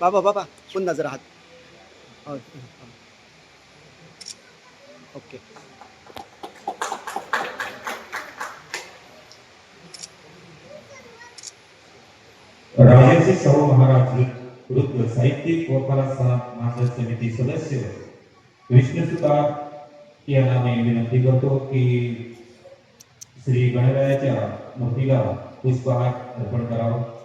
बाबा बाबा पुन्हा जरा हात. हो. ओके. राजाचे शाहू महाराज वृत्त साहित्यिक गोपालाचा माझा समिती सदस्य विष्णू सुतार यांना मी विनंती करतो की श्री गणरायाच्या मूर्तीला पुष्पहार अर्पण करावं.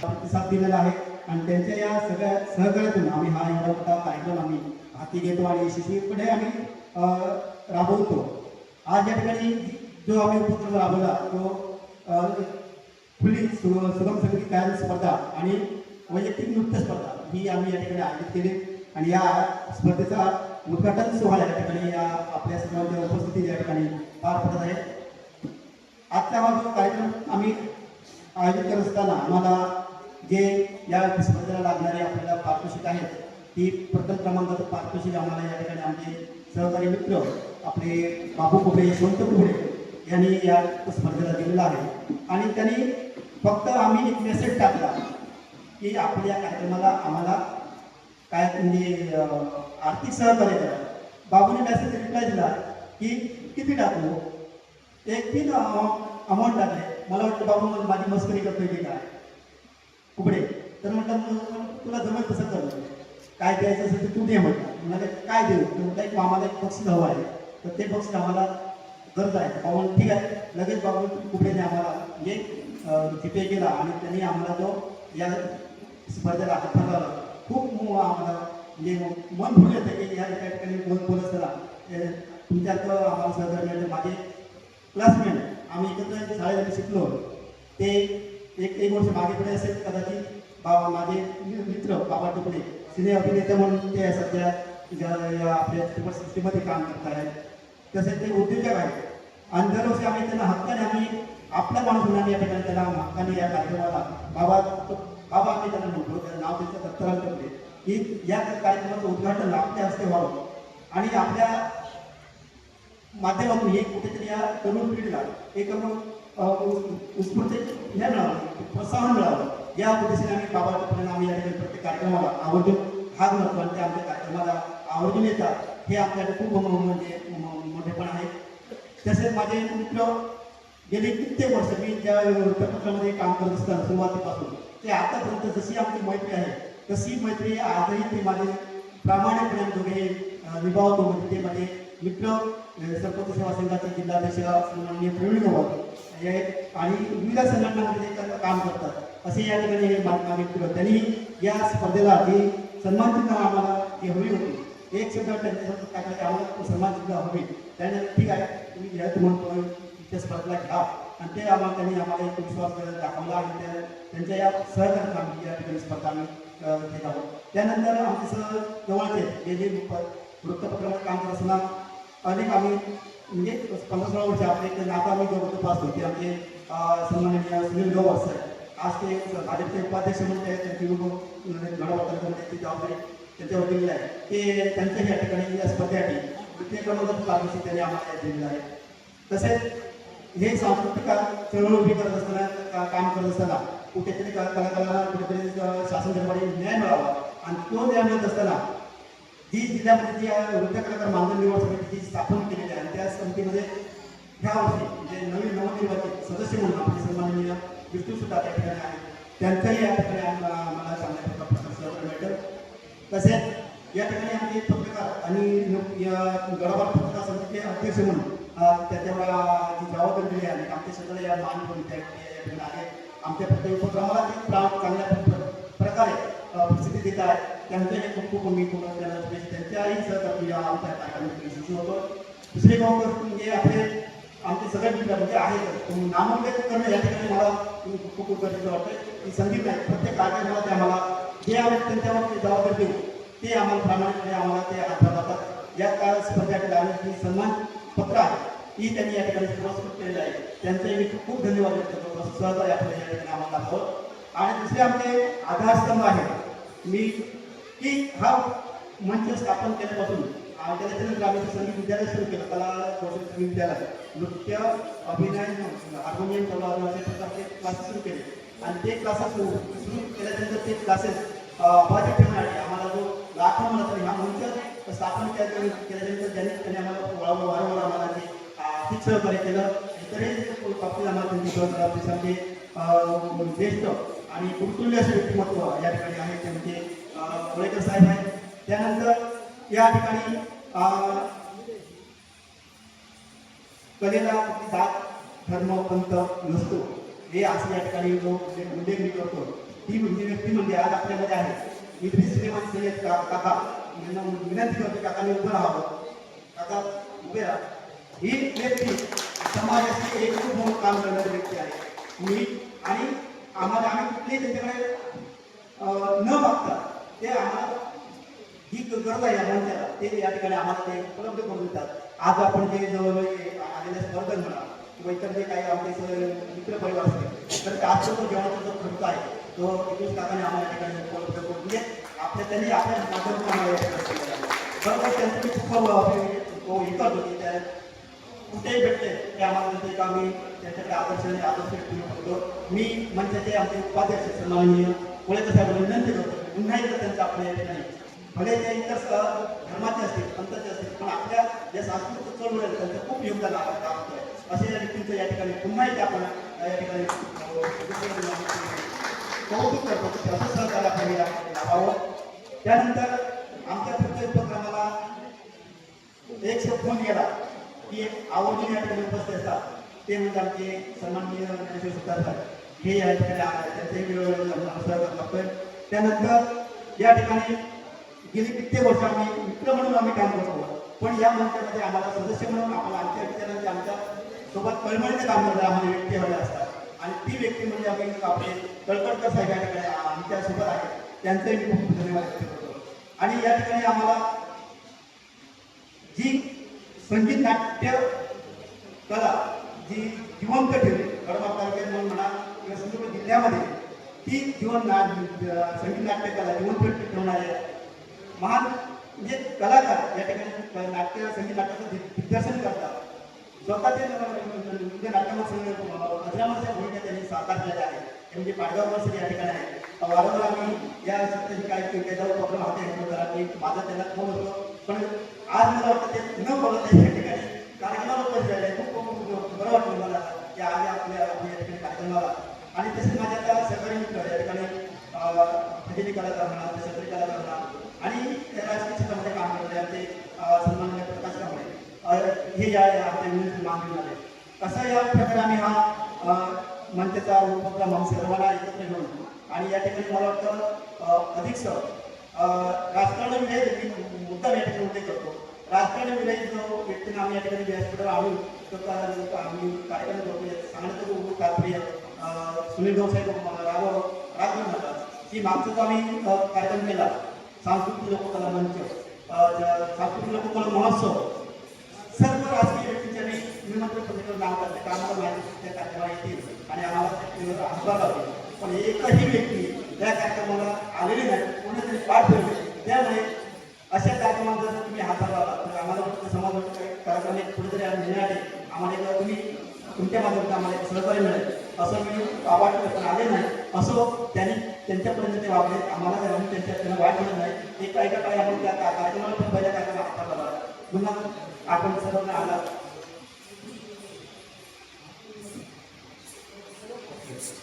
प्रतिसाद दिलेला आहे आणि त्यांच्या या सगळ्या सहकार्यातून आम्ही हा एवढा मोठा कार्यक्रम आम्ही हाती घेतो आणि यशस्वीपणे आम्ही राबवतो. आज या ठिकाणी जो आम्ही उपक्रम राबवला तो खुली सु सुगम संगीत गायन स्पर्धा आणि वैयक्तिक नृत्य स्पर्धा ही आम्ही या ठिकाणी आयोजित केली. आणि या स्पर्धेचा उद्घाटन सोहळा या ठिकाणी या आपल्या सर्वांच्या उपस्थिती या ठिकाणी पार पडत आहे. आजचा हा जो कार्यक्रम आम्ही आयोजित करत असताना आम्हाला जे या स्पर्धेला लागणारे आपल्याला पारितोषिक आहेत ती प्रथम क्रमांकाचं पारितोषिक आम्हाला या ठिकाणी आमचे सहकारी मित्र आपले बाबू कुबे यशवंत कुबडे यांनी या स्पर्धेला दिलेलं आहे. आणि त्यांनी फक्त आम्ही एक मेसेज टाकला की आपल्या कार्यक्रमाला आम्हाला काय म्हणजे आर्थिक सहकार्य करा. बाबूने मेसेज रिप्लाय दिला की किती टाकू? एक तीन अमाऊंट टाकले. मला वाटतं बाबू माझी मस्करी करतोय की काय? कुबडे तर म्हटलं तुला जमेल तसं कर. काय द्यायचं असेल तर तू दे म्हटलं. मला काय देऊ? तर म्हटलं एक आम्हाला एक बक्षीस हवं आहे. तर ते बक्षीस आम्हाला गरज आहे. बाबू ठीक आहे. लगेच बाबू कुबडेने आम्हाला म्हणजे जीपे केला आणि त्यांनी आम्हाला तो या स्पर्धेला हातभार लावला. खूप आम्हाला म्हणजे मन भरून येतं की या एका ठिकाणी बोल बोलत असताना तुमच्यात आम्हाला सहकार्य माझे क्लासमेट आम्ही एकत्र शाळेमध्ये शिकलो. ते एक एक वर्ष मागे पुढे असेल कदाचित. बाबा माझे मित्र बाबा तुकडे. सिने अभिनेते म्हणून ते सध्या. या आपल्या चित्रपटसृष्टीमध्ये काम करत आहेत तसेच ते उद्योजक आहेत. आणि दरवर्षी आम्ही त्यांना हक्काने आम्ही आपला माणूस म्हणून या ठिकाणी त्यांना हक्काने या कार्यक्रमाला बाबा बाबा आम्ही त्यांना म्हणतो. त्याचं नाव त्यांचं दत्तरांकडे की या कार्यक्रमाचं उद्घाटन आपल्या हस्ते व्हावं. आणि आपल्या माध्यमातून हे कुठेतरी या तरुण पिढीला एक उत्स्फूर्त हे मिळावं प्रोत्साहन मिळावं. या उद्देशाने आम्ही बाबा टप्प्याने आम्ही या ठिकाणी प्रत्येक कार्यक्रमाला आवर्जून भाग घेतो आणि ते आमच्या कार्यक्रमाला आवर्जून येतात. हे आपल्याला खूप म- म्हणजे मोठेपण आहे. तसेच माझे मित्र गेले कित्येक वर्ष मी ज्या वृत्तपत्रामध्ये काम करत असताना सुरुवातीपासून. ते आतापर्यंत जशी आमची मैत्री आहे तशी मैत्री आजही ते माझे प्रामाणिकपणे दोघे अ, निभावतो म्हणजे ते माझे मित्र सरपंच सेवा संघाचे जिल्हाध्यक्ष माननीय प्रवीण गवळ हे आणि विविध संघटनांमध्ये काम करतात. असे या ठिकाणी हे मा- त्यांनी या स्पर्धेला जी सन्मान आम्हाला जी हवी होती. एक शब्द त्यांच्यासोबत टाकलं की आम्हाला हवी. त्याने ठीक आहे तुम्ही घ्या तुम्हाला त्या स्पर्धेला घ्या. आणि ते आम्हाला त्यांनी आम्हाला एक विश्वास दाखवला आणि त्या त्यांच्या या सहकार्यात आम्ही या ठिकाणी स्पर्धा आम्ही घेत आहोत. त्यानंतर आमचे सह जवळचे जे जे वृत्तपत्रामध्ये काम करत असणार अनेक आम्ही म्हणजे पंधरा सोळा वर्ष आपले एक नातं आम्ही जवळ पास होते आमचे सन्माननीय सुनील गौर सर. आज ते भाजपचे उपाध्यक्ष म्हणून ते गडावा तालुक्यामध्ये ती जबाबदारी त्यांच्यावर दिलेली आहे. ते त्यांच्या या ठिकाणी या स्पर्धेसाठी तृतीय क्रमांकाचं पारितोषिक त्यांनी आम्हाला दिलेलं आहे. तसेच हे सांस्कृतिक चळवळ उभी करत असताना काम करत असताना कुठेतरी कलाकारांना कुठेतरी शासन दरबारी न्याय मिळावा. आणि तो न्याय मिळत असताना ही जिल्ह्यामध्ये जी वृद्ध कलाकार मानधन निवड समितीची स्थापन केलेली आहे. आणि त्या समितीमध्ये ह्या वर्षी म्हणजे नवीन नवनिर्वाचित सदस्य म्हणून आपले सन्माननीय विष्णू सुद्धा त्या ठिकाणी आहेत. त्यांचाही या ठिकाणी आम्हाला आम्हाला चांगल्या प्रकारचं सहकार्य मिळतं. तसेच या ठिकाणी आमचे पत्रकार आणि या गडाबाद पत्रकार समितीचे अध्यक्ष म्हणून अ, त्याच्यावर जी जबाबदारी दिली आहे आमचे सगळे या मान करून त्या ठिकाणी आहे आमच्या प्रत्येक उपक्रमाला ते प्रा- चांगल्या प्रकारे अ, प्रसिद्धी देत आहे त्यांच्याही खूप खूप मी पूर्ण त्यांना त्यांच्याही सहकार्य आमच्या कार्यक्रमात यशस्वी होतो दुसरी गोष्ट म्हणजे आपले आमचे सगळे मित्र म्हणजे आहेत नामोल्लेख करणं या ठिकाणी मला खूप खूप गरजेचं वाटतं की संगीत आहे प्रत्येक कार्यक्रमाला ते आम्हाला जे आम्ही त्यांच्यावर ते जबाबदारी देऊ ते आम्हाला प्रामाणिकपणे आम्हाला ते हातभार लावतात या काळ स्पर्धेसाठी आम्ही सन्मान पत्र आहे ही त्यांनी या ठिकाणी पुरस्कृत केलेलं आहे त्यांचे मी खूप धन्यवाद व्यक्त करतो आपल्या या ठिकाणी आम्हाला दाखवलं आणि दुसरे आमचे आधारस्तंभ आहे मी की हा मंच स्थापन केल्यापासून आ, त्याच्यानंतर आम्ही संगीत विद्यालय सुरू केलं. कला कौशल्य विद्यालय नृत्य अभिनय हार्मोनियम कला असे प्रकारचे क्लासेस सुरू केले. आणि ते क्लासेस सुरू केल्यानंतर ते क्लासेस अबाधित ठेवण्यासाठी आम्हाला जो लाखो म्हणत हा मंच स्थापन केल्यानंतर ज्यांनी त्यांनी आम्हाला वळवलं वारंवार आम्हाला ते आर्थिक सहकार्य केलं. इतरही बाबतीत आम्हाला त्यांनी सहकार्य ज्येष्ठ आणि गुरुतुल्य असे व्यक्तिमत्व या ठिकाणी आहे त्यामध्ये म्हणजे, अं, कोळेकर साहेब आहेत. त्यानंतर या ठिकाणी कलेला कुठली जात धर्म पंथ नसतो. हे असं या ठिकाणी जो म्हणजे उल्लेख मी करतो ती म्हणजे व्यक्ती म्हणजे आज आपल्यामध्ये आहे. इद्रिस सुलेमान सय्यद का काका. यांना विनंती करतो काकाने उभं राहावं. काका उभे राहा. ही व्यक्ती समाजाची एकूण म्हणून काम करणारी व्यक्ती आहे. मी आणि आम्हाला आम्ही कुठलेही त्यांच्याकडे न बघता ते आम्हाला ही गरज आहे या मंचाला ते या ठिकाणी आम्हाला ते उपलब्ध करून देतात. आज आपण जे जवळ आलेले स्पर्धन म्हणा किंवा इतर जे काही आमचे मित्र परिवार असतील तर त्या आजचा जो जेवणाचा जो खर्च आहे तो एकूण काकाने आम्हाला या ठिकाणी उपलब्ध करून म्हणजे आपल्या त्यांनी आपल्या माध्यमातून बरोबर त्यांचं मी खूप तो की त्या कुठेही भेटते ते आम्हाला ते आम्ही त्यांच्याकडे आकर्षण आदर्श ठेवू शकतो मी मंचाचे आमचे उपाध्यक्ष सन्माननीय कोळेकर साहेबांना विनंती करतो. पुन्हा एकदा त्यांचं आपल्या या ठिकाणी भले ते इतर धर्माचे असतील पंथाचे असतील पण आपल्या ज्या सांस्कृतिक चळवळ आहेत त्यांचं खूप योगदान आपण काम होतंय असे या व्यक्तींचं या ठिकाणी पुन्हा एकदा आपण या ठिकाणी कौतुक करतो. की असं सहकार्य आपण या लाभावं त्यानंतर आमच्या पुढच्या उपक्रमाला एक फोन गेला? की एक आवडीने या ठिकाणी उपस्थित असतात. ते म्हणजे आमचे सन्माननीय ज्ञानेश्वर सुतार साहेब हे या ठिकाणी आ- वेळोवेळी आम्हाला सहकार्य लागतोय त्यानंतर या ठिकाणी गेली कित्येक वर्ष आम्ही मित्र म्हणून आम्ही काम करतो पण या मंचामध्ये आम्हाला सदस्य म्हणून आपण आमच्या विचारांचे आमच्यासोबत कळमळीने काम करणारे आम्हाला व्यक्ती हवे असतात. आणि ती व्यक्ती म्हणजे आम्ही आपले तळकटकर साहेब या ठिकाणी आ- आमच्यासोबत आहेत. त्यांचंही मी खूप धन्यवाद व्यक्त करतो. आणि या ठिकाणी आम्हाला जी संगीत नाट्य कला जी जिवंत ठेवली. कडबा तालुक्यात म्हणून म्हणा किंवा सिंधुदुर्ग जिल्ह्यामध्ये ती जीवन ना संगीत नाट्यकला जिवंत ठेवणारे महान म्हणजे कलाकार या ठिकाणी नाट्य संगीत नाट्याचं दिग्दर्शन करतात. स्वतःचे म्हणजे नाट्यमहोत्सव अजरामरच्या भूमिका त्यांनी साकार केल्या आहे. म्हणजे पाडगाव महोत्सव या ठिकाणी आहे वारंवार आम्ही या सत्याची काय काही उपक्रम हाती घेतलो जरा मी माझा त्यांना फोन होतो. पण आज मला वाटतं ते न बोलत आहे या ठिकाणी. कार्यक्रमाला उपस्थित झाले खूप बरं वाटलं मला की आज आपल्या या ठिकाणी कार्यक्रम कार्यक्रमाला आणि तसेच माझ्या त्या सहकारी मित्र या ठिकाणी भजनी कलाकार म्हणा क्षेत्रीय कलाकार म्हणा आणि राजकीय क्षेत्रामध्ये काम करणारे आमचे अं, सन्माननीय प्रकाश कांबळे हे या या आपल्या विनंती मागून आले असं या प्रकारे आम्ही हा अं, मंचाचा उपक्रम आम्ही सर्वांना एकत्र घेऊन आणि या ठिकाणी मला वाटतं अधिक सर राजकारण म्हणजे मी मुद्दा या ठिकाणी उल्लेख करतो. राजकारण जो व्यक्तीनं आम्ही या ठिकाणी व्यासपीठावर आणून तर आम्ही कार्यक्रम करतो सांगण्याचं तात्पर्य सुनील भाऊ राघव राघव म्हणतात की मागचा जो आम्ही कार्यक्रम केला सांस्कृतिक लोककला मंच सांस्कृतिक लोककला महोत्सव सर्व राजकीय व्यक्तींच्या मी निमंत्रण पत्रिकेवर नाव करते कामाला माहिती त्या कार्यक्रमाला येतील आणि आम्हाला त्याच्यावर हातभार पण एकही व्यक्ती त्या कार्यक्रमाला आलेली नाही कोणीतरी पाठ ठेवली. त्यामुळे अशा कार्यक्रमात जर तुम्ही हातात लावला तर आम्हाला फक्त समाज कार्यक्रम एक कुठेतरी आम्हाला एकदा तुम्ही तुमच्या माध्यमातून आम्हाला एक सहकार्य मिळेल. असं मी आवाज पण आले नाही. असं त्यांनी त्यांच्यापर्यंत ते वागले आम्हाला आम्ही त्यांच्या त्यांना वाईट मिळत नाही. एक काही काही आपण त्या कार्यक्रमाला पण पहिल्या कार्यक्रमात हाताला लावला. पुन्हा आपण सर्वांना आला.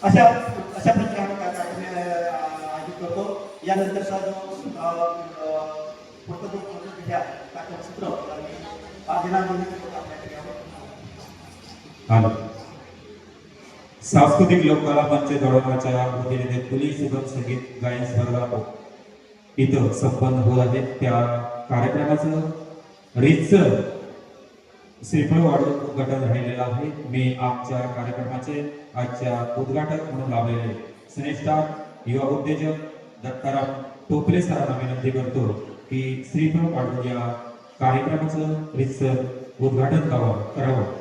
अशा अशा प्रकारे आम्ही कार्यक्रम आयोजित करतो. यानंतरचा जो सांस्कृतिक लोककला मंच दळवण्याच्या वतीने खुली सुगम संगीत गायन स्पर्धा इथं संपन्न होत आहे. त्या कार्यक्रमाचं रितसर श्रीफळ वाढून उद्घाटन राहिलेलं आहे. मी आमच्या कार्यक्रमाचे आजच्या उद्घाटक म्हणून लाभलेले श्रेष्ठा युवा उद्योजक दत्ताराम टोपले सरांना विनंती करतो. की श्रीफळ वाढून या कार्यक्रमाचं रितसर उद्घाटन करावं करावं.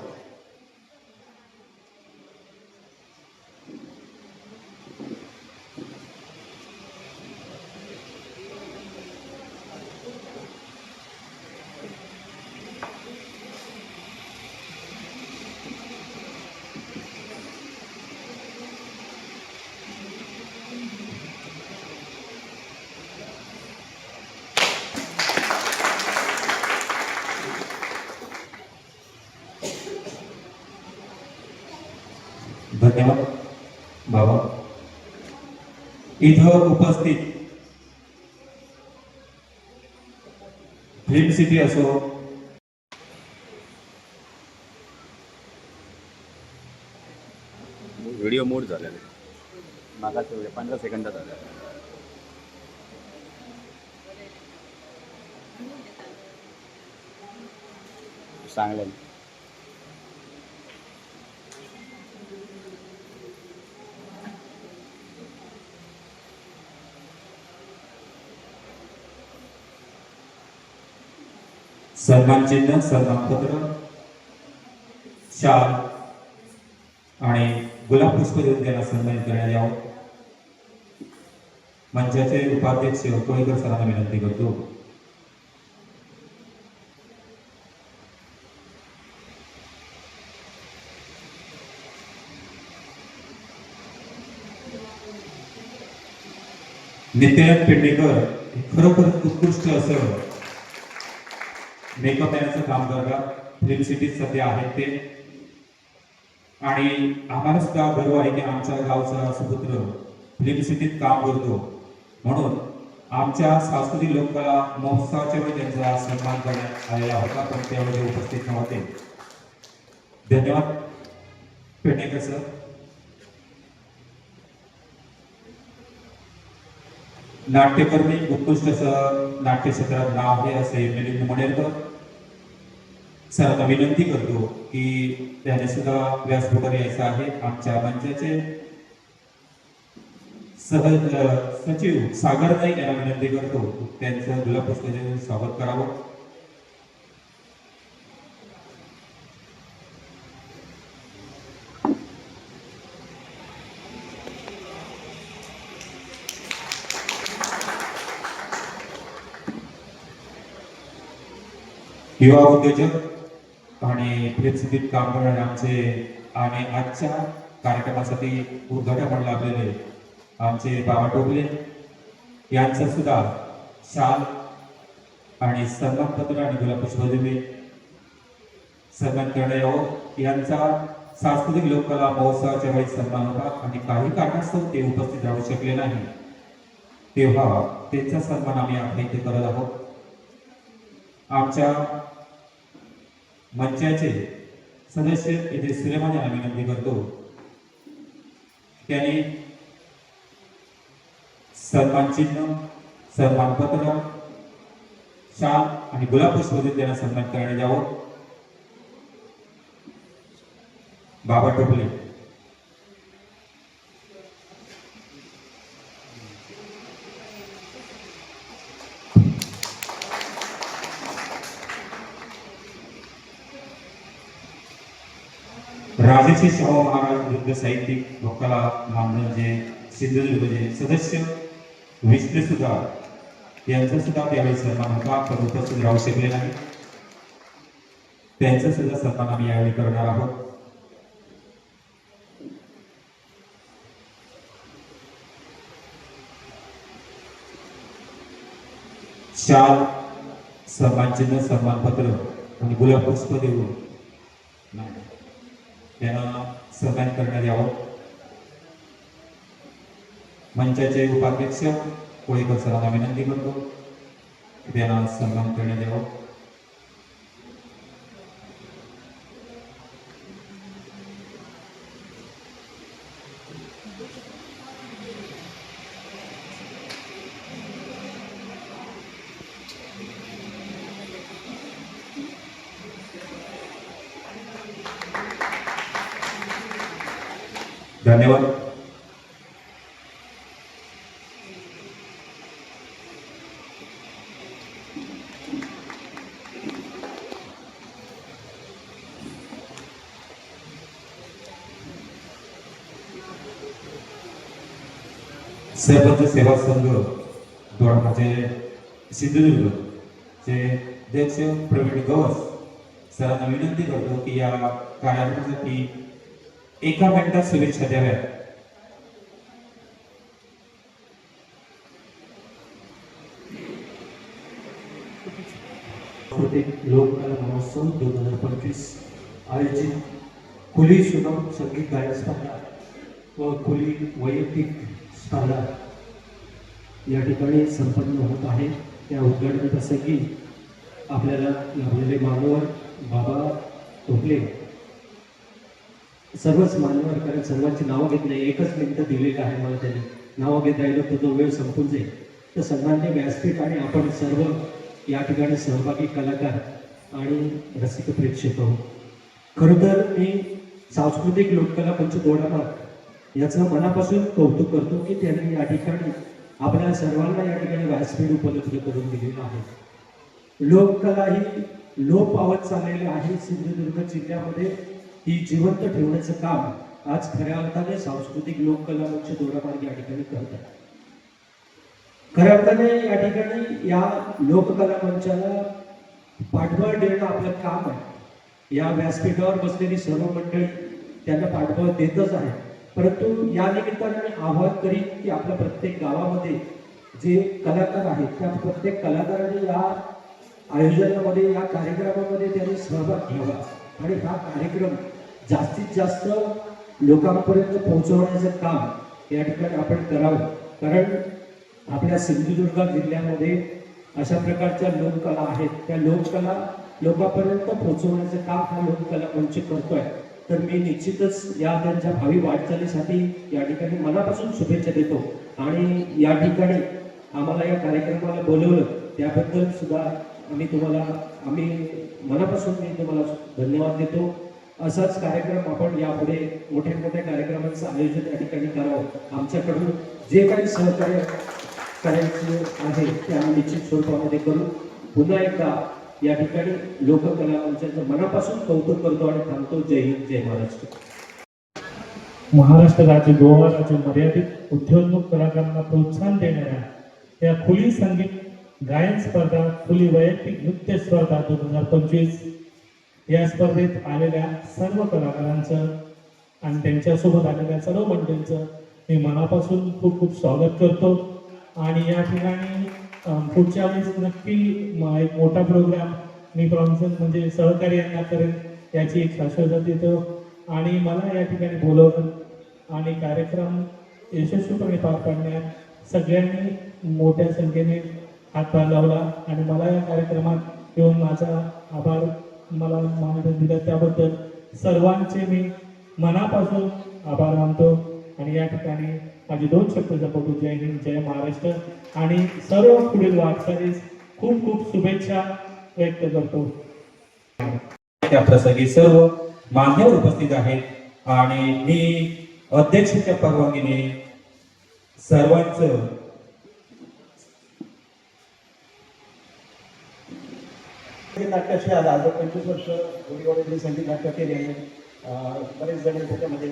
धन्यवाद बाबा. इथं उपस्थित फिल्म सिटी असो. व्हिडिओ मोड झालेला आहे. मागास पंधरा सेकंदात झाला. चांगलं सन्मान चिन्ह सन्मान शाल आणि गुलाब पुष्प देऊन त्यांना सन्मानित करण्यात यावं. मंचाचे उपाध्यक्ष कोळीकर सरांना विनंती करतो. नित्यानंद पेडणेकर हे खरोखर उत्कृष्ट असं मेकअप येण्याचं काम करतात फिल्म सिटीत सध्या आहेत ते. आणि आम्हाला सुद्धा गर्व आहे की आमच्या गावचा सुपुत्र फिल्म सिटीत काम करतो. म्हणून आमच्या सांस्कृतिक लोककला महोत्सवाच्या वेळी त्यांचा सन्मान करण्यात आलेला होता पण त्यावेळी उपस्थित नव्हते. धन्यवाद. पेडणेकर सर नाट्यकर्मी उत्कृष्ट असं नाट्य क्षेत्रात नाव आहे असे मिलिंद मणेरकर सरांना विनंती करतो की त्याने सुद्धा व्यासपीठावर यायचं आहे. आमच्या मंचाचे सहज सचिव सागर नाईक यांना विनंती करतो. त्यांचं गुलाब पुष्पाचे स्वागत करावं. युवा उद्योजक आणि प्रेसिदित काम करणारे आमचे आणि आजच्या कार्यक्रमासाठी उद्घाटन म्हणून लाभलेले आमचे बाबा टोपले यांचा सुद्धा शाल आणि सन्मानपत्र आणि गुलाबपुष्प देवे सन्मान करणे यावं यांचा सांस्कृतिक लोककला महोत्सवाच्या वेळी सन्मान होता आणि काही कारणास्तव ते उपस्थित राहू शकले नाही. तेव्हा त्यांचा सन्मान आम्ही आपल्या इथे करत आहोत. आमच्या मंचाचे सदस्य येथे सुलेमान यांना विनंती करतो. त्यांनी सन्मान चिन्ह सन्मानपत्र शाल आणि गुलाबपुष्प देऊन त्यांना सन्मान करण्यात यावं. बाबा टोपले. राजेचे शाहू महाराज वृद्ध साहित्यिक लोकाला मानधनचे सिंधुदुर्गचे सदस्य विष्णू सुद्धा यांचा सुद्धा त्यावेळी सन्मान होता. पण उपस्थित राहू शकले नाही. त्यांचा सुद्धा सन्मान आम्ही यावेळी करणार आहोत. शाल सन्मानचिन्ह सन्मानपत्र आणि गुलाब पुष्प नाही त्यांना सन्मान करण्यात यावं. मंचाचे उपाध्यक्ष कोळीकर सरांना विनंती करतो. त्यांना सन्मान करण्यात यावं. धन्यवाद. सरपंच सेवा संघ दोडाचे सिंधुदुर्ग चे अध्यक्ष प्रवीण गवस सरांना विनंती करतो की या कार्यक्रमासाठी एका मिनिटात शुभेच्छा द्याव्या सांस्कृतिक लोककला महोत्सव दोन हजार पंचवीस आयोजित खुली सुगम संगीत गायन स्पर्धा व खुली वैयक्तिक स्पर्धा या ठिकाणी संपन्न होत आहे. त्या उद्घाटन प्रसंगी आपल्याला लाभलेले मानवर बाबा टोपले सर्वच मान्यवर कारण सर्वांची नावं घेतली एकच मिनिटं दिलेलं आहे मला त्यांनी. नावं घेत राहिलं तर तो वेळ संपून जाईल. तर सर्वांनी व्यासपीठ आणि आपण सर्व या ठिकाणी सहभागी कलाकार आणि रसिक प्रेक्षक आहोत. खरं तर मी सांस्कृतिक लोककला मंच दोडामार्ग याचं मनापासून कौतुक करतो की त्यांनी या ठिकाणी आपल्या सर्वांना या ठिकाणी व्यासपीठ उपलब्ध करून दिलेलं आहे. लोककला ही लोप पावत चाललेली आहे. सिंधुदुर्ग जिल्ह्यामध्ये ही जिवंत ठेवण्याचं काम आज खऱ्या अर्थाने सांस्कृतिक लोककला मंच दोडामार्ग या ठिकाणी करत आहे खऱ्या अर्थाने या ठिकाणी या लोककला मंचाला पाठबळ देणं आपलं काम आहे. या व्यासपीठावर बसलेली सर्व मंडळी त्यांना पाठबळ देतच आहे परंतु या निमित्ताने मी आवाहन करीन की आपल्या प्रत्येक गावामध्ये जे कलाकार आहेत त्या प्रत्येक कलाकारांनी या आयोजनामध्ये या कार्यक्रमामध्ये त्यांनी सहभाग घ्यावा. आणि हा कार्यक्रम जास्तीत जास्त लोकांपर्यंत पोहोचवण्याचं काम या ठिकाणी आपण करावं. कारण आपल्या सिंधुदुर्ग जिल्ह्यामध्ये अशा प्रकारच्या लोककला आहेत. त्या लोककला लोकांपर्यंत पोहोचवण्याचं काम हा लोककला मंच करतोय. तर मी निश्चितच या त्यांच्या भावी वाटचालीसाठी या ठिकाणी मनापासून शुभेच्छा देतो. आणि या ठिकाणी आम्हाला या कार्यक्रमाला बोलवलं त्याबद्दल सुद्धा आम्ही तुम्हाला आम्ही मनापासून मी तुम्हाला धन्यवाद देतो. असाच कार्यक्रम आपण यापुढे मोठ्या मोठ्या कार्यक्रमांचं आयोजन या ठिकाणी करावं. आमच्याकडून जे काही सहकार्य करायचे आहे ते आम्ही निश्चित स्वरूपामध्ये करू. पुन्हा एकदा या ठिकाणी लोककला मंचाचं मनापासून कौतुक करतो आणि थांबतो. जय हिंद जय महाराष्ट्र. महाराष्ट्र राज्य गोवा राज्य मर्यादित उद्योन्मुख कलाकारांना प्रोत्साहन देणाऱ्या या खुली संगीत गायन स्पर्धा खुली वैयक्तिक नृत्य स्पर्धा दोन हजार पंचवीस या स्पर्धेत आलेल्या सर्व कलाकारांचं आणि त्यांच्यासोबत आलेल्या सर्व मंडळींचं मी मनापासून खूप खूप स्वागत करतो. आणि या ठिकाणी पुढच्या वेळेस नक्की एक मोठा प्रोग्राम मी प्रॉन्सन म्हणजे सहकार्य यांना करेन याची एक शाश्वता देतो. आणि मला या ठिकाणी बोलवलं आणि कार्यक्रम यशस्वीपणे पार पाडण्यात सगळ्यांनी मोठ्या संख्येने हातभार लावला. आणि मला या कार्यक्रमात येऊन माझा आभार मला मानधन दिलं. त्याबद्दल सर्वांचे मी मनापासून आभार मानतो. आणि या ठिकाणी माझे दोन शब्द जपवतो जय हिंद जय महाराष्ट्र आणि सर्व पुढील वाटचालीस खूप खूप शुभेच्छा व्यक्त करतो. त्या प्रसंगी सर्व मान्यवर उपस्थित आहेत. आणि मी अध्यक्षाच्या परवानगीने सर्वांचं संगीत नाटकाशी आज आज पंचवीस वर्ष गोडीवाडीने संगीत नाटकं केली बरेच जण त्याच्यामध्ये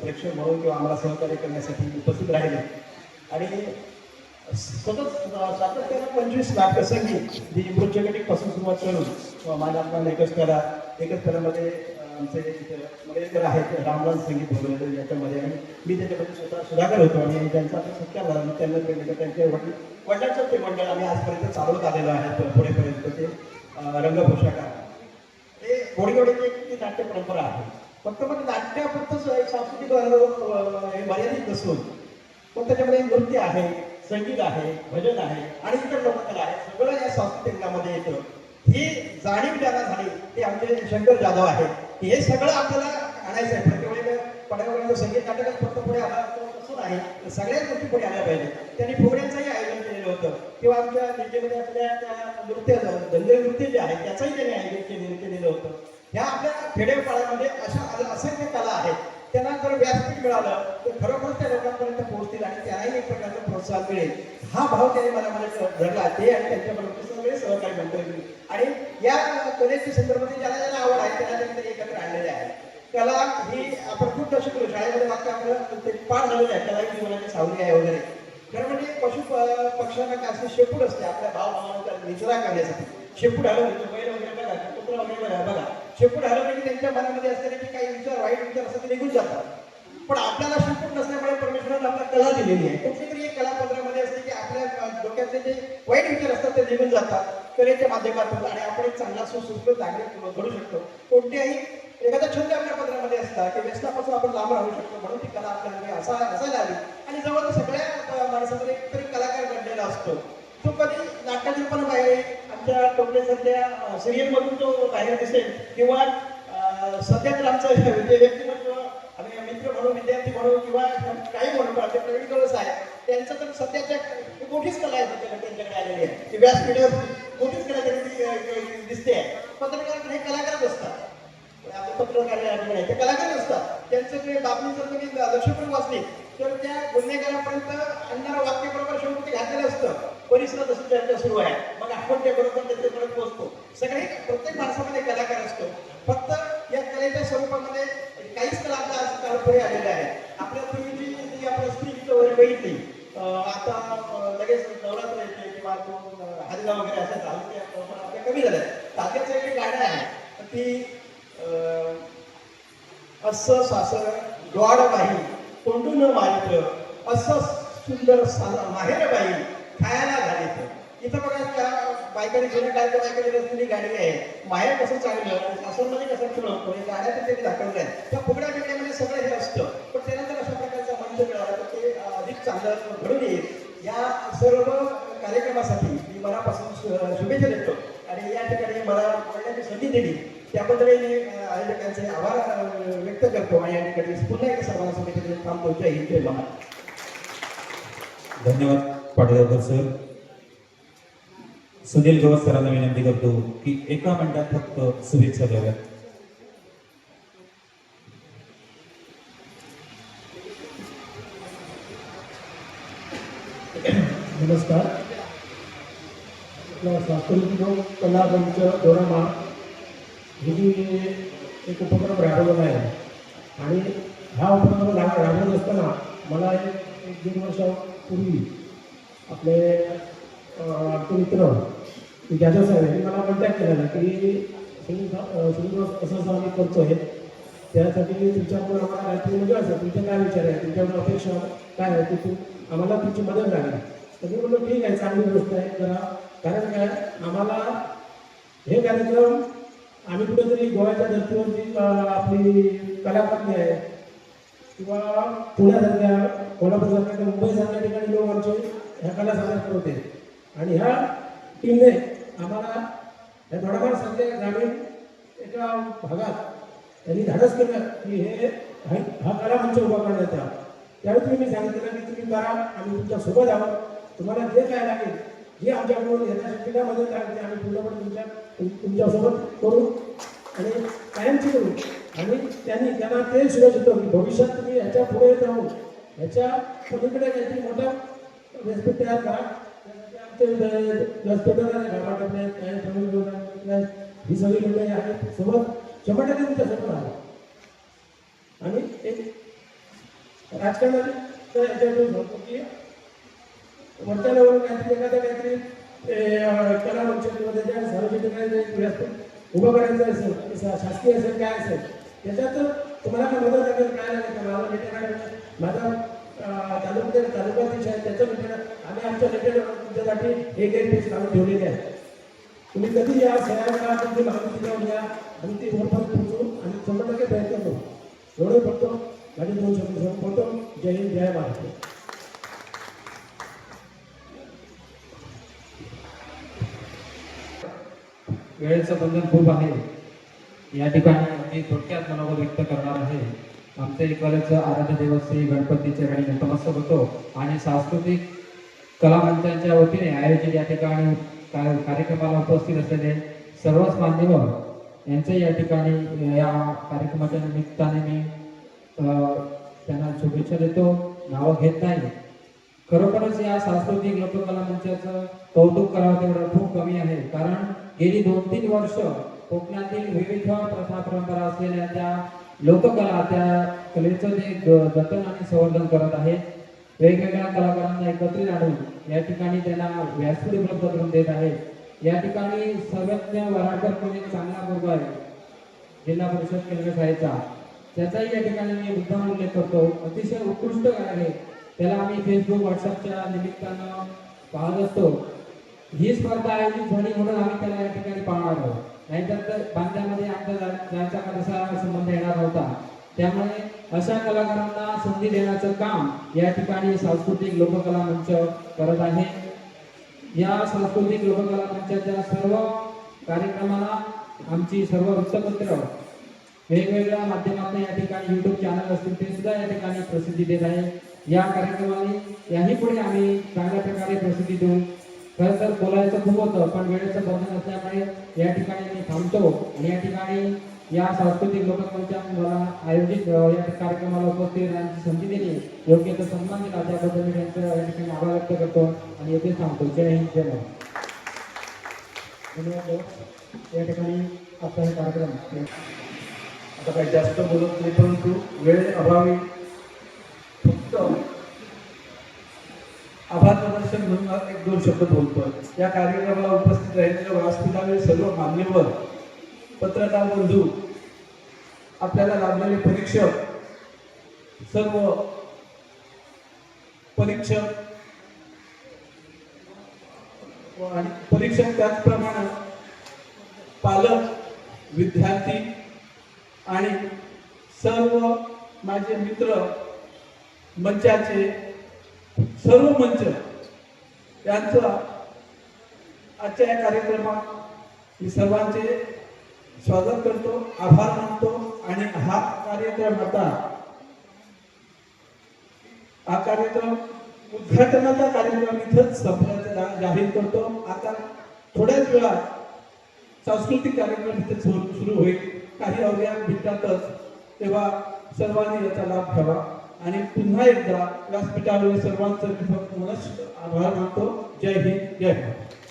प्रेक्षक म्हणून किंवा आम्हाला सहकार्य करण्यासाठी उपस्थित राहिले. आणि सतत सातत्यानं पंचवीस नाटक संगीत जी पासून सुरुवात करून माझ्या आपल्याला एकच कला एकच कलामध्ये आमचे इथे आहेत रामलाल संगीत वगैरे याच्यामध्ये. आणि मी त्याच्यामध्ये स्वतः सुधाकर होतो आणि त्यांचा आता सत्कार झाला. त्यांना प्रेम त्यांचे वडील वडिलांचं ते मंडळ आम्ही आजपर्यंत चालवत आलेलो आहे. पुढेपर्यंत ते रंगभूषा ते थोडी एक ती नाट्य परंपरा आहे. फक्त मग नाट्यापुरतंच एक सांस्कृतिक हे मर्यादित नसून पण त्याच्यामध्ये नृत्य आहे संगीत आहे भजन आहे आणि इतर लोककला आहे. सगळं या सांस्कृतिकामध्ये येतं. ही जाणीव ज्याला झाली ते आमचे शंकर जाधव आहेत. हे सगळं आपल्याला आणायचं आहे. प्रत्येक वेळेला पडायला संगीत नाटकच फक्त पुढे आला आहे सगळ्याच गोष्टी पुढे आल्या पाहिजे त्यांनी फुगड्यांचंही आयोजन केलेलं होतं. किंवा आमच्या दिल्लीमध्ये आपल्या त्या नृत्य दंगे नृत्य जे आहे त्याचंही त्यांनी आयोजन केलेलं केलेलं होतं. ह्या आपल्या खेडेपाड्यामध्ये अशा असंख्य कला आहेत. त्यांना जर व्यासपीठ मिळालं तर खरोखर त्या लोकांपर्यंत पोहोचतील आणि त्यांनाही एक प्रकारचं प्रोत्साहन मिळेल. हा भाव त्यांनी मला मला धरला ते आणि त्यांच्याबरोबर सगळे सहकारी म्हणतोय आणि या कलेच्या संदर्भात ज्याला ज्याला आवड आहे त्याला त्यांनी एकत्र आणलेले आहे. त्याला हे आपण खूप शिकलो शाळेमध्ये मागचं आपलं ते पाठ झालेलं आहे त्याला ही जीवनाची सावली आहे वगैरे. खरं म्हणजे पशु पक्ष्यांना काय असते शेपूट असते आपल्या भाव भावांचा निचरा करण्यासाठी. शेपूट हलवली म्हणजे बैल वगैरे बघा कुत्रा वगैरे बघा बघा. शेपूट हलवली म्हणजे की त्यांच्या मनामध्ये असलेले की काही विचार वाईट विचार असतात ते निघून जातात. पण आपल्याला शेपूट नसल्यामुळे परमेश्वरानं आपल्याला कला दिलेली आहे. कुठली तरी एक कला पत्रामध्ये असते की आपल्या डोक्यातले जे वाईट विचार असतात ते निघून जातात. कलेच्या माध्यमातून. आणि आपण एक चांगला सुसंस्कृत नागरिक घडू शकतो. कोणत्याही एखादा छंद आपल्या पत्रामध्ये असता की व्यसनापासून आपण लांब राहू शकतो म्हणून ती कला आपल्याला असा असायला हवी आणि जवळ सगळ्या माणसामध्ये एक तरी कलाकार घडलेला असतो. तो कधी नाट्यात पण बाहेर आमच्या टोपले सध्या सिरियलमधून तो बाहेर दिसेल किंवा सध्या तर आमचं व्यक्तिमत्व आम्ही मित्र म्हणून विद्यार्थी म्हणून किंवा काही म्हणून आमचे प्रवीण कवस आहे त्यांचं तर सध्याच्या मोठीच कला आहे त्याच्याकडे त्यांच्याकडे आलेली आहे. व्यासपीठावर मोठीच कला त्यांनी दिसते आहे. पत्रकार हे कलाकारच असतात. पत्रकार या ठिकाणी आहेत, ते कलाकार असतात. त्यांचं ते बातमी जर तुम्ही लक्षपूर्वक वाचली तर त्या गुन्हेगारापर्यंत आणणारं वाक्य बरोबर शेवटी ते घातलेलं असतं. परिसरात असं चर्चा सुरू आहे. मग आपण ते त्याबरोबर त्याच्यापर्यंत पोहोचतो. सगळे प्रत्येक माणसामध्ये कलाकार असतो. फक्त या कलेच्या स्वरूपामध्ये काहीच कला आपल्या आज पुढे आलेल्या आहेत आपल्या पूर्वीची जी आपण स्त्री वगैरे बघितली आता लगेच नवरात्र येते किंवा तो वगैरे अशा चालू आपल्या कमी झाल्या तात्याचं एक गाणं आहे. ती असं सासर द्वाड बाई तोंडून मारित असं सुंदर सा- माहेर बाई खायला घालित. इथं बघा त्या बायकाने जुन्या काळाच्या बायकाने रचलेली गाणी आहे. माहेर कसं चांगलं आणि सासरमध्ये कसं ठुणक म्हणजे गाड्या तर त्यांनी दाखवलं आहे त्या फुगड्या बिगड्यामध्ये सगळं हे असतं. पण त्यानंतर जर अशा प्रकारचा मंच मिळाला तर ते अधिक चांगलं घडून येईल. या सर्व कार्यक्रमासाठी मी मनापासून शुभेच्छा देतो. आणि या ठिकाणी मला बोलण्याची संधी दिली. त्याबद्दल मी आयोजकांचे आभार व्यक्त करतो आणि या ठिकाणी पुन्हा एकदा सर्वांना देत थांबतो जय हिंद जय महाराज धन्यवाद पाटीलकर सर. सुनील गवत सरांना विनंती करतो की एका मिनिटात फक्त शुभेच्छा द्याव्यात. नमस्कार. आपला सांस्कृतिक कला मंच दोरामा ही एक उपक्रम राबवलेला आहे. आणि हा उपक्रम रा- राबवत असताना मला एक एक दीड वर्षापूर्वी आपले आमचे मित्र ज्याच्या साहेब यांनी मला कॉन्टॅक्ट केलेला की सुनील असं असं आम्ही करतोय त्यासाठी तुमच्याकडून आम्हाला काहीतरी म्हणजे असं तुमचे काय विचार आहे? तुमच्याकडून अपेक्षा काय आहे? की आम्हाला तुमची मदत लागेल. तर मी म्हणलं ठीक आहे चांगली गोष्ट आहे. जरा कारण काय? आम्हाला हे कार्यक्रम आम्ही कुठेतरी गोव्याच्या धर्तीवरची आपली कलाकृती आहे. किंवा पुण्यासारख्या कोल्हापूरसारख्या मुंबईसारख्या ठिकाणी लोक आमचे ह्या कला सादर करत आणि ह्या टीमने आम्हाला ह्या थोडाफार सध्या ग्रामीण एका भागात त्यांनी धाडस केलं की हे हा कला मंच उभा करण्याचा त्यावेळी तुम्ही सांगितलं की तुम्ही करा आम्ही तुमच्यासोबत आहोत. तुम्हाला जे काय लागेल हे आमच्याकडून यथाशक्तीला मदत लागेल ते आम्ही पूर्णपणे तुमच्या तुमच्यासोबत करू आणि कायमची करू. आणि त्यांनी त्यांना ते सुरक्षित होतं की भविष्यात तुम्ही ह्याच्या पुढे जाऊन ह्याच्या पलीकडे काहीतरी मोठा व्यासपीठ तयार करा. त्यासाठी व्यासपीठाला गावाकडे आहेत, काही प्रवीण गवळी ही सगळी मंडळी आहेत. सोबत शंभर टक्के तुमच्यासोबत आहे आणि एक राजकारणात याच्यावर म्हणतो की वरच्या लेवलवर काहीतरी एखाद्या काहीतरी कला मंच किंवा सार्वजनिक व्यासपीठ उभं करायचं असेल शासकीय असेल काय असेल त्याच्यात तुम्हाला काय मदत लागेल काय लागेल? का माझा लेटर आहे माझा अं, तालुक्यात तालुक्याधीश आहे त्याचं लेटर आम्ही आमच्या लेटर तुमच्यासाठी एक एक पेज काढून ठेवलेले आहे तुम्ही कधी या सगळ्यांना तुमची माहिती दिल्यावर या आणि ती वरपर्यंत पोहोचू आणि शंभर टक्के प्रयत्न करू. एवढं बघतो माझे दोन शब्द बोलतो जय हिंद जय महाराष्ट्र वेळेचं बंधन खूप आहे. या ठिकाणी मी थोडक्यात मनोगत व्यक्त करणार आहे. आमच्या कलेचं आराध्य दिवस गणपतीचे आणि नतमस्तक होतो. आणि सांस्कृतिक कला मंचांच्या वतीने आयोजित या ठिकाणी कार्यक्रमाला उपस्थित असलेले सर्वच मान्यवर यांचे या ठिकाणी या कार्यक्रमाच्या निमित्ताने मी अं, त्यांना शुभेच्छा देतो. नावं घेत नाही. खरोखरच या सांस्कृतिक लोककला मंचाचं कौतुक करावं तेवढं खूप कमी आहे. कारण गेली दोन तीन वर्ष कोकणातील विविध प्रथा परंपरा असलेल्या त्या लोककला त्या कलेचं जे जतन आणि संवर्धन करत आहेत वेगवेगळ्या कलाकारांना एकत्रित आणून या ठिकाणी त्यांना व्यासपीठ उपलब्ध करून देत आहे या ठिकाणी सर्वज्ञ वराडकर पण एक चांगला वर्ग आहे जिल्हा परिषद केंद्र शाळेचा. त्याचाही या ठिकाणी मी मुद्दा उल्लेख करतो. अतिशय उत्कृष्ट आहे. त्याला आम्ही फेसबुक व्हॉट्सअपच्या निमित्तानं पाहत असतो. ही स्पर्धा आयोजित झाली म्हणून आम्ही त्याला या ठिकाणी पाहणार आहोत. नाहीतर तर बांध्यामध्ये आमचा जायचा कसा संबंध येणार नव्हता. त्यामुळे अशा कलाकारांना संधी देण्याचं काम या ठिकाणी सांस्कृतिक लोककला मंच करत आहे. या सांस्कृतिक लोककला मंचाच्या सर्व कार्यक्रमाला आमची सर्व वृत्तपत्र वेगवेगळ्या माध्यमातून या ठिकाणी युट्यूब चॅनल असतील ते सुद्धा या ठिकाणी प्रसिद्धी देत आहे. या कार्यक्रमाने याही पुढे आम्ही चांगल्या प्रकारे प्रसिद्धी देऊ खरं तर बोलायचं खूप होतं पण वेळेचं बंधन असल्यामुळे या ठिकाणी मी थांबतो आणि या ठिकाणी या सांस्कृतिक लोकांच्या मला आयोजित या कार्यक्रमाला उपस्थित राहण्याची संधी दिली. योग्य तो सन्मान दिला. त्याबद्दल मी त्यांचं या ठिकाणी आभार व्यक्त करतो आणि येथे थांबतो. जय हिंद जय या ठिकाणी आपला हे कार्यक्रम आता काही जास्त बोलत नाही परंतु वेळ अभावी फक्त आभार प्रदर्शन म्हणून एक दोन शब्द बोलतोय या कार्यक्रमाला उपस्थित राहिलेल्या व्यासपीठावरील सर्व मान्यवर पत्रकार बंधू आपल्याला लाभलेले परीक्षक सर्व परीक्षक आणि परीक्षक त्याचप्रमाणे पालक विद्यार्थी आणि सर्व माझे मित्र मंचाचे सर्व मंच यांचं आजच्या या कार्यक्रमात मी सर्वांचे स्वागत करतो आभार मानतो आणि हा कार्यक्रम आता हा कार्यक्रम उद्घाटनाचा कार्यक्रम इथंच संपल्याचा जा- जाहीर करतो. आता थोड्याच वेळात सांस्कृतिक कार्यक्रम इथे सुरू सुरू होईल. काही अवघ्या भेटतातच तेव्हा सर्वांनी याचा लाभ घ्यावा. आणि पुन्हा एकदा व्यासपीठावरील सर्वांचं मी आभार मानतो. जय हिंद जय भारत.